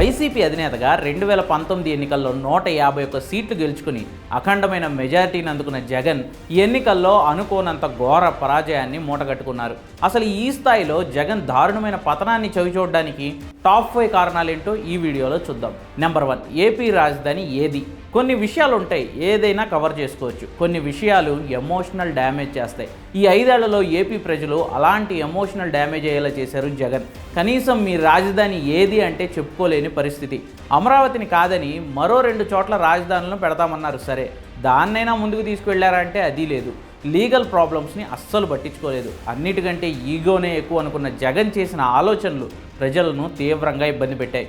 YCP అధినేతగా రెండు వేల పంతొమ్మిది ఎన్నికల్లో నూట యాభై ఒక్క సీట్లు గెలుచుకుని అఖండమైన మెజారిటీని అందుకున్న జగన్ ఈ ఎన్నికల్లో అనుకోనంత ఘోర పరాజయాన్ని మూటగట్టుకున్నారు. అసలు ఈ స్థాయిలో జగన్ దారుణమైన పతనాన్ని చవిచూడడానికి టాప్ ఫైవ్ కారణాలేంటో ఈ వీడియోలో చూద్దాం. నెంబర్ వన్ ఏపీ రాజధాని ఏది? కొన్ని విషయాలు ఉంటాయి ఏదైనా కవర్ చేసుకోవచ్చు. కొన్ని విషయాలు ఎమోషనల్ డ్యామేజ్ చేస్తాయి. ఈ ఐదేళ్ళలో ఏపీ ప్రజలు అలాంటి ఎమోషనల్ డ్యామేజ్ అయ్యేలా చేశారు జగన్. కనీసం మీ రాజధాని ఏది అంటే చెప్పుకోలేని పరిస్థితి. అమరావతిని కాదని మరో రెండు చోట్ల రాజధానులను పెడతామన్నారు. సరే దాన్నైనా ముందుకు తీసుకువెళ్ళారంటే అది లేదు. లీగల్ ప్రాబ్లమ్స్ని అస్సలు పట్టించుకోలేదు. అన్నిటికంటే ఈగోనే ఎక్కువ అనుకున్న జగన్ చేసిన ఆలోచనలు ప్రజలను తీవ్రంగా ఇబ్బంది పెట్టాయి.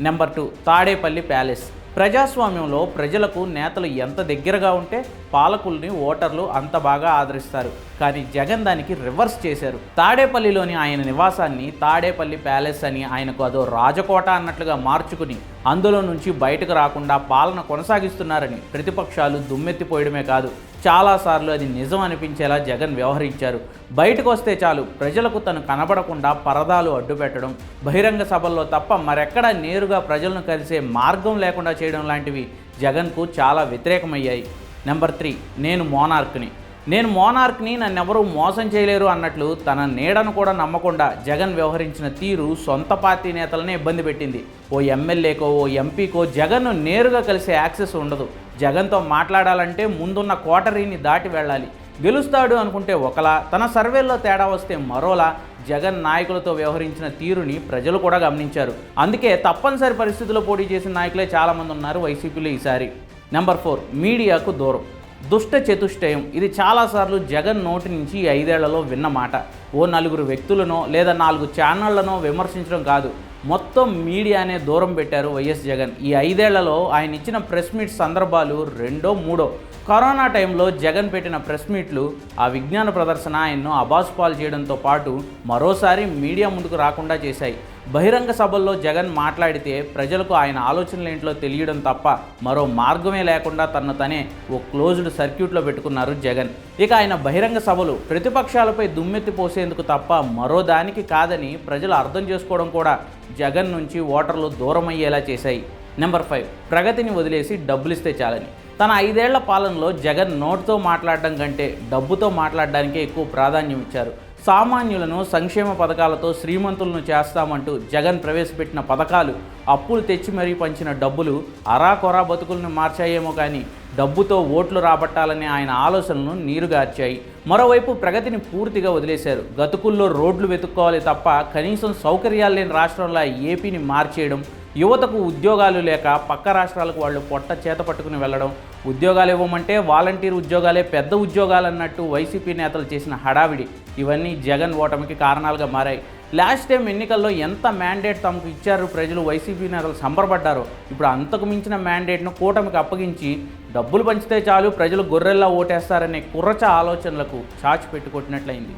Number two Tadepalli palace. ప్రజాస్వామ్యంలో ప్రజలకు నేతలు ఎంత దగ్గరగా ఉంటే పాలకుల్ని ఓటర్లు అంత బాగా ఆదరిస్తారు. కానీ జగన్ దానికి రివర్స్ చేశారు. తాడేపల్లిలోని ఆయన నివాసాన్ని తాడేపల్లి ప్యాలెస్ అని ఆయనకు అదో రాజకోట అన్నట్లుగా మార్చుకుని అందులో నుంచి బయటకు రాకుండా పాలన కొనసాగిస్తున్నారని ప్రతిపక్షాలు దుమ్మెత్తిపోయడమే కాదు చాలాసార్లు అది నిజం అనిపించేలా జగన్ వ్యవహరించారు. బయటకు వస్తే చాలు ప్రజలకు తను కనబడకుండా పరదాలు అడ్డుపెట్టడం బహిరంగ సభల్లో తప్ప మరెక్కడా నేరుగా ప్రజలను కలిసే మార్గం లేకుండా చేయడం లాంటివి జగన్కు చాలా వ్యతిరేకమయ్యాయి. నెంబర్ త్రీ నేను మోనార్క్ని. నేను మోనార్క్ని నన్నెవరూ మోసం చేయలేరు అన్నట్లు తన నీడను కూడా నమ్మకుండా జగన్ వ్యవహరించిన తీరు సొంత పార్టీ నేతలనే ఇబ్బంది పెట్టింది. ఓ ఎమ్మెల్యేకో ఓ ఎంపీకో జగన్ను నేరుగా కలిసే యాక్సెస్ ఉండదు. జగన్తో మాట్లాడాలంటే ముందున్న కోటరీని దాటి వెళ్ళాలి. గెలుస్తాడు అనుకుంటే ఒకలా తన సర్వేల్లో తేడా వస్తే మరోలా జగన్ నాయకులతో వ్యవహరించిన తీరుని ప్రజలు కూడా గమనించారు. అందుకే తప్పనిసరి పరిస్థితుల్లో పోటీ చేసిన నాయకులే చాలామంది ఉన్నారు వైసీపీలో ఈసారి. నెంబర్ ఫోర్ మీడియాకు దూరం. దుష్ట చతుష్టయం. ఇది చాలాసార్లు జగన్ నోటి నుంచి ఐదేళ్ళలో విన్న మాట. ఓ నలుగురు వ్యక్తులనో లేదా నాలుగు ఛానళ్ళను విమర్శించడం కాదు. మొత్తం మీడియానే దూరం పెట్టారు వైఎస్ జగన్. ఈ ఐదేళ్ళలో ఆయన ఇచ్చిన ప్రెస్ మీట్ సందర్భాలు రెండో మూడో. కరోనా టైంలో జగన్ పెట్టిన ప్రెస్ మీట్లు ఆ విజ్ఞాన ప్రదర్శన ఆయన్ను అబాసుపాలు చేయడంతో పాటు మరోసారి మీడియా ముందుకు రాకుండా చేశాయి. బహిరంగ సభల్లో జగన్ మాట్లాడితే ప్రజలకు ఆయన ఆలోచనలు ఏంటో తెలియడం తప్ప మరో మార్గమే లేకుండా తనను తనే ఓ క్లోజ్డ్ సర్క్యూట్లో పెట్టుకున్నారు జగన్. ఇక ఆయన బహిరంగ సభలు ప్రతిపక్షాలపై దుమ్మెత్తి పోసేందుకు తప్ప మరో దానికి కాదని ప్రజలు అర్థం చేసుకోవడం కూడా జగన్ నుంచి ఓటర్లు దూరమయ్యేలా చేశాయి. నెంబర్ ఫైవ్ ప్రగతిని వదిలేసి డబ్బులిస్తే చాలని. తన ఐదేళ్ళ పాలనలో జగన్ నోటుతో మాట్లాడడం కంటే డబ్బుతో మాట్లాడడానికే ఎక్కువ ప్రాధాన్యం ఇచ్చారు. సామాన్యులను సంక్షేమ పథకాలతో శ్రీమంతులను చేస్తామంటూ జగన్ ప్రవేశపెట్టిన పథకాలు అప్పులు తెచ్చి మరీ పంచిన డబ్బులు అరాకొరా బతుకులను మార్చాయేమో కానీ డబ్బుతో ఓట్లు రాబట్టాలనే ఆయన ఆలోచనలను నీరుగార్చాయి. మరోవైపు ప్రగతిని పూర్తిగా వదిలేశారు. గతుకుల్లో రోడ్లు వెతుక్కోవాలి తప్ప కనీసం సౌకర్యాలు లేని రాష్ట్రంలో ఏపీని మార్చేయడం యువతకు ఉద్యోగాలు లేక పక్క రాష్ట్రాలకు వాళ్ళు పొట్ట చేత పట్టుకుని వెళ్ళడం ఉద్యోగాలు ఇవ్వమంటే వాలంటీర్ ఉద్యోగాలే పెద్ద ఉద్యోగాలు అన్నట్టు వైసీపీ నేతలు చేసిన హడావిడి ఇవన్నీ జగన్ ఓటమికి కారణాలుగా మారాయి. లాస్ట్ టైం ఎన్నికల్లో ఎంత మ్యాండేట్ తమకు ఇచ్చారు ప్రజలు వైసీపీ నేతలు సంబరపడ్డారో ఇప్పుడు అంతకు మించిన మ్యాండేట్ను కూటమికి అప్పగించి డబ్బులు పంచితే చాలు ప్రజలు గొర్రెల్లా ఓటేస్తారనే కుర్రచ ఆలోచనలకు చాచి పెట్టుకొట్టినట్లయింది.